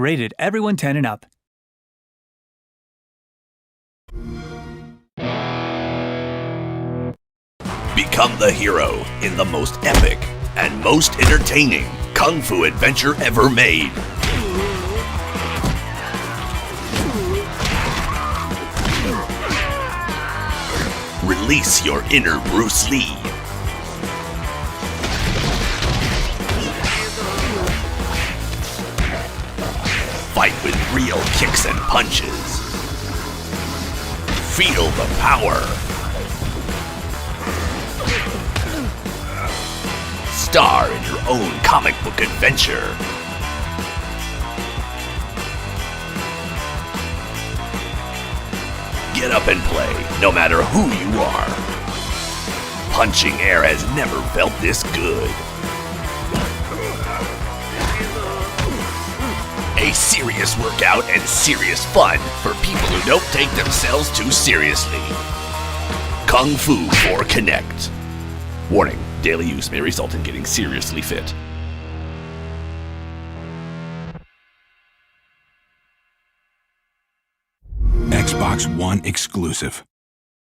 Rated everyone 10 and up. Become the hero in the most epic and most entertaining kung fu adventure ever made. Release your inner Bruce Lee. Fight with real kicks and punches. Feel the power. Star in your own comic book adventure. Get up and play, no matter who you are. Punching air has never felt this good. A serious workout and serious fun for people who don't take themselves too seriously. Kung Fu for Connect. Warning daily use may result in getting seriously fit. Xbox One exclusive.